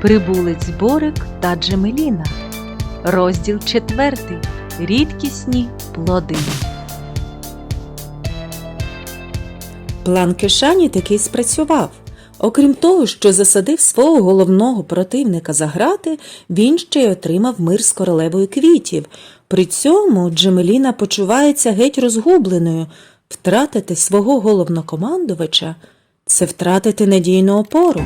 Прибулець Борик та Джемеліна. Розділ четвертий. Рідкісні плоди. План Кишані таки спрацював. Окрім того, що засадив свого головного противника за грати, він ще й отримав мир з королевою квітів. При цьому Джемеліна почувається геть розгубленою. Втратити свого головнокомандувача це втратити надійну опору.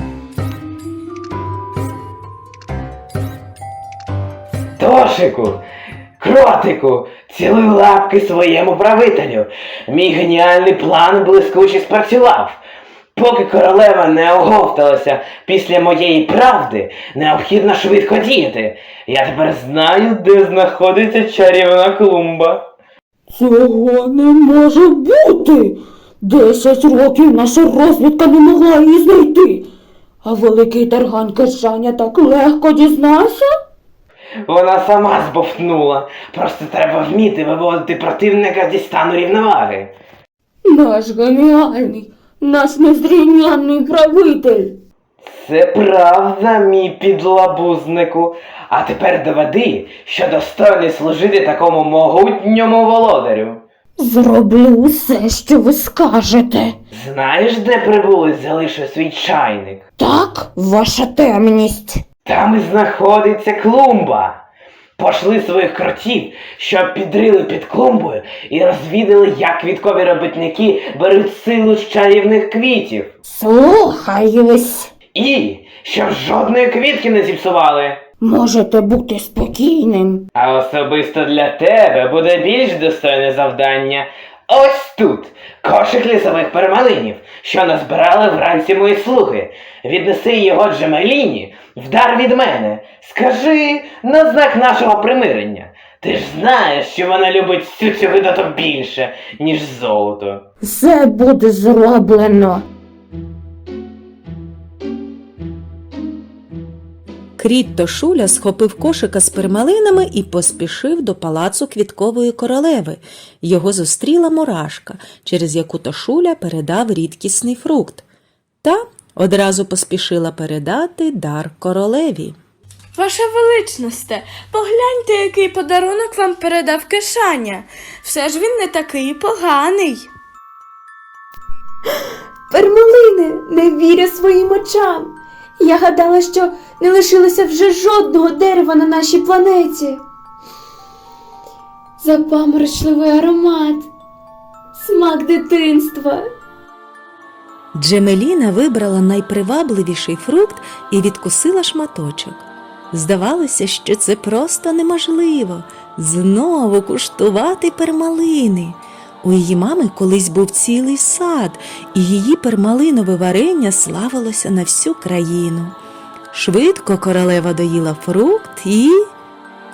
Тошику, кротику, цілуй лапки своєму правителю. Мій геніальний план блискуче спрацював. Поки королева не оговталася після моєї правди, необхідно швидко діяти. Я тепер знаю, де знаходиться чарівна клумба. Цього не може бути. Десять років наша розвідка не могла її знайти. А великий тарган Кишаня так легко дізнався? Вона сама збовтнула. Просто треба вміти виводити противника зі стану рівноваги. Наш геніальний, наш незрівнянний правитель. Це правда, мій підлабузнику. А тепер доведи, що достойний служити такому могутньому володарю. Зроблю усе, що ви скажете. Знаєш, де прибулець залишив свій чайник? Так, ваша темність. Там і знаходиться клумба. Пошли своїх кротів, щоб підрили під клумбою і розвідали, як квіткові робітники беруть силу з чарівних квітів. Слухаюсь. І щоб жодної квітки не зіпсували. Можете бути спокійним. А особисто для тебе буде більш достойне завдання. Ось тут кошик лісових перемалинів, що назбирали вранці мої слуги. Віднеси його Джемеліні, вдар від мене. Скажи на знак нашого примирення. Ти ж знаєш, що вона любить всю цю видату більше, ніж золото. Все буде зроблено. Кріт Тошуля схопив кошика з пермалинами і поспішив до палацу квіткової королеви. Його зустріла мурашка, через яку Тошуля передав рідкісний фрукт. Та одразу поспішила передати дар королеві. Ваша величносте, погляньте, який подарунок вам передав Кишаня. Все ж він не такий поганий. Пермалини, не вірю своїм очам. Я гадала, що не лишилося вже жодного дерева на нашій планеті. Запаморочливий аромат, смак дитинства. Джемеліна вибрала найпривабливіший фрукт і відкусила шматочок. Здавалося, що це просто неможливо знову куштувати пермалини. У її мами колись був цілий сад, і її пермалинове варення славилося на всю країну. Швидко королева доїла фрукт і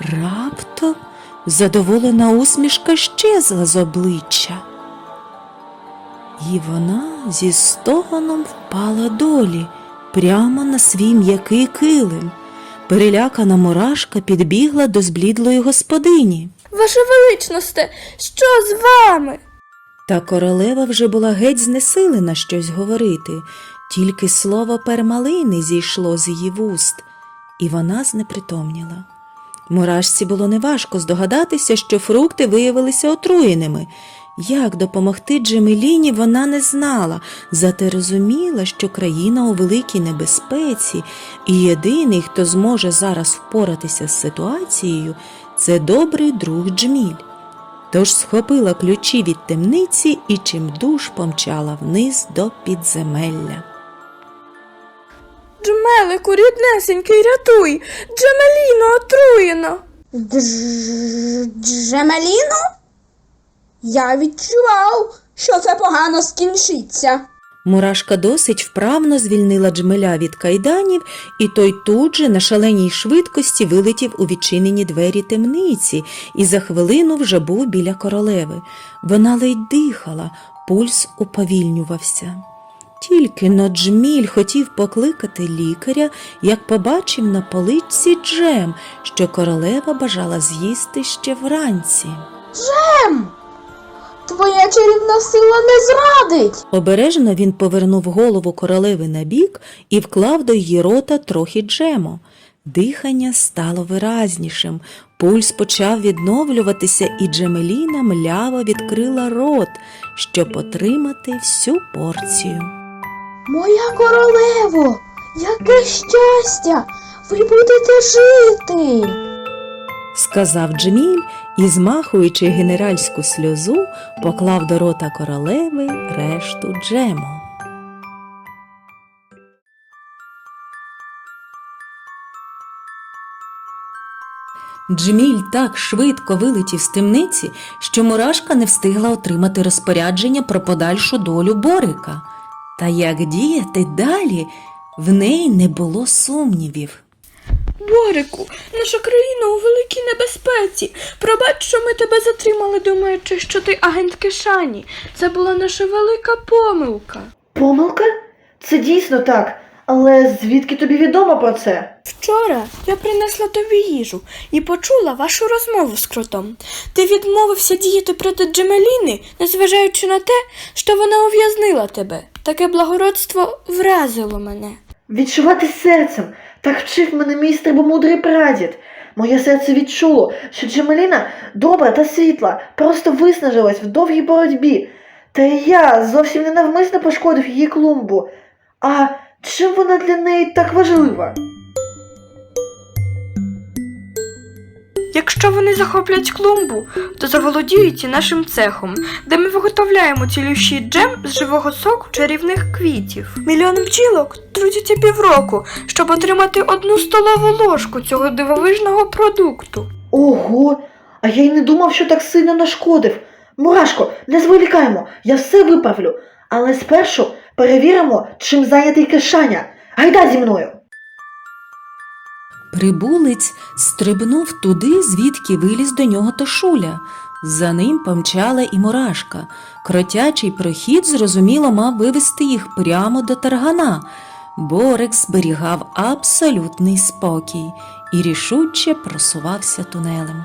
раптом задоволена усмішка щезла з обличчя. І вона зі стогоном впала долі прямо на свій м'який килим. Перелякана мурашка підбігла до зблідлої господині. Ваша величносте, що з вами? Та королева вже була геть знесилена щось говорити, тільки слово пермалини зійшло з її вуст, і вона знепритомніла. Мурашці було неважко здогадатися, що фрукти виявилися отруєними. Як допомогти Джемеліні вона не знала, зате розуміла, що країна у великій небезпеці, і єдиний, хто зможе зараз впоратися з ситуацією, це добрий друг Джміль. Тож схопила ключі від темниці і чимдуж помчала вниз до підземелля. Джмелику, ріднесенький, рятуй! Джемеліно отруєно. Джемеліно? Я відчував, що це погано скінчиться. Мурашка досить вправно звільнила джмеля від кайданів, і той тут же на шаленій швидкості вилетів у відчинені двері темниці і за хвилину вже був біля королеви. Вона ледь дихала, пульс уповільнювався. Тільки но Джміль хотів покликати лікаря, як побачив на поличці джем, що королева бажала з'їсти ще вранці. Твоя чарівна сила не зрадить. Обережно він повернув голову королеви на бік і вклав до її рота трохи джему. Дихання стало виразнішим, пульс почав відновлюватися, і Джемеліна мляво відкрила рот, щоб отримати всю порцію. Моя королево, яке щастя! Ви будете жити. Сказав Джеміль і, змахуючи генеральську сльозу, поклав до рота королеви решту джему. Джміль так швидко вилетів з темниці, що мурашка не встигла отримати розпорядження про подальшу долю Борика. Та як діяти далі, в неї не було сумнівів. Борику, наша країна у великій небезпеці. Пробач, що ми тебе затримали, думаючи, що ти агент Кишані. Це була наша велика помилка. Помилка? Це дійсно так. Але звідки тобі відомо про це? Вчора я принесла тобі їжу і почула вашу розмову з кротом. Ти відмовився діяти проти Джемеліни, незважаючи на те, що вона ув'язнила тебе. Таке благородство вразило мене. Відчувати серцем. Так вчив мене мій стрибомудрий прадід. Моє серце відчуло, що Джемеліна добра та світла, просто виснажилась в довгій боротьбі. Та й я зовсім ненавмисно пошкодив її клумбу. А чим вона для неї так важлива? Якщо вони захоплять клумбу, то заволодіють і нашим цехом, де ми виготовляємо цілющий джем з живого соку чарівних квітів. Мільйон бджілок трудяться півроку, щоб отримати одну столову ложку цього дивовижного продукту. Ого, а я й не думав, що так сильно нашкодив. Мурашко, не зволікаємо, я все виправлю. Але спершу перевіримо, чим зайнятий кишаня. Гайда зі мною. Прибулець стрибнув туди, звідки виліз до нього Тошуля. За ним помчала і мурашка. Кротячий прохід, зрозуміло, мав вивести їх прямо до таргана. Борек зберігав абсолютний спокій і рішуче просувався тунелем.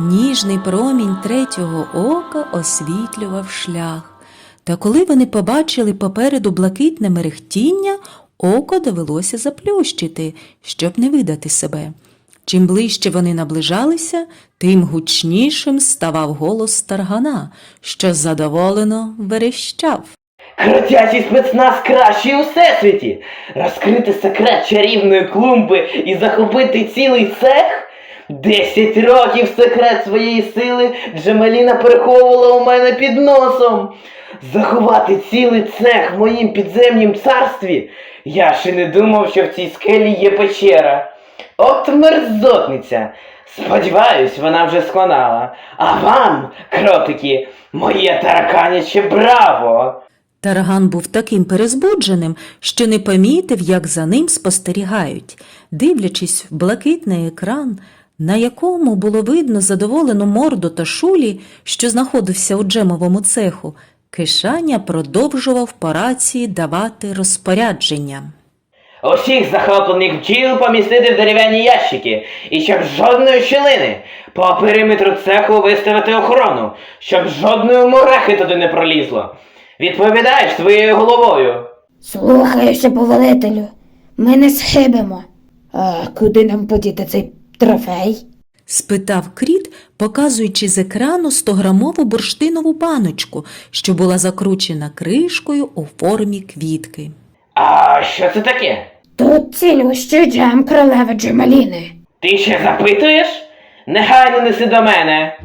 Ніжний промінь третього ока освітлював шлях. Та коли вони побачили попереду блакитне мерехтіння, око довелося заплющити, щоб не видати себе. Чим ближче вони наближалися, тим гучнішим ставав голос таргана, що задоволено верещав. Кротячий спецназ кращий у всесвіті! Розкрити секрет чарівної клумби і захопити цілий цех? Десять років секрет своєї сили Джемеліна переховувала у мене під носом. Заховати цілий цех в моїм підземнім царстві? Я ще не думав, що в цій скелі є печера. От мерзотниця! Сподіваюсь, вона вже сконала. А вам, кротики, моє тараканяче браво! Тарган був таким перезбудженим, що не помітив, як за ним спостерігають. Дивлячись в блакитний екран, на якому було видно задоволену морду та шулі, що знаходився у джемовому цеху, Кишаня продовжував по рації давати розпорядження. Усіх захоплених бджіл помістити в дерев'яні ящики, і щоб жодної щілини по периметру цеху виставити охорону, щоб жодної мурахи туди не пролізло. Відповідаєш своєю головою. Слухаюся, повелителю. Ми не схибимо. А куди нам подіти цей трофей? Спитав кріт, показуючи з екрану 100-грамову бурштинову баночку, що була закручена кришкою у формі квітки. А що це таке? Тут цілющий джем королеви Джемаліни. Ти ще запитуєш? Негайно неси до мене.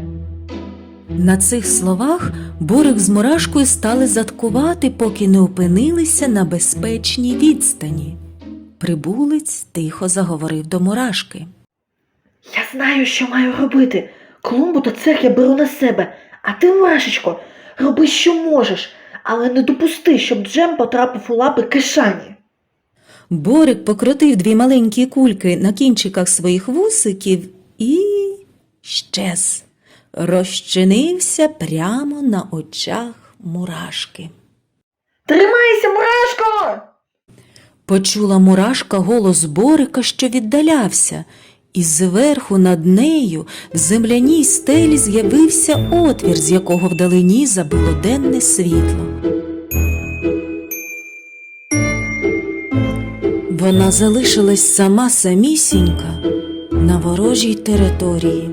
На цих словах Борик з Мурашкою стали заткувати, поки не опинилися на безпечній відстані. Прибулець тихо заговорив до Мурашки. Я знаю, що маю робити. Клумбу та цех я беру на себе, а ти, Мурашечко, роби, що можеш, але не допусти, щоб джем потрапив у лапи кишані. Борик покрутив дві маленькі кульки на кінчиках своїх вусиків і щез. Розчинився прямо на очах мурашки. Тримайся, Мурашко! Почула мурашка голос Борика, що віддалявся, і зверху над нею в земляній стелі з'явився отвір, з якого вдалині забило денне світло. Вона залишилась сама самісінька на ворожій території.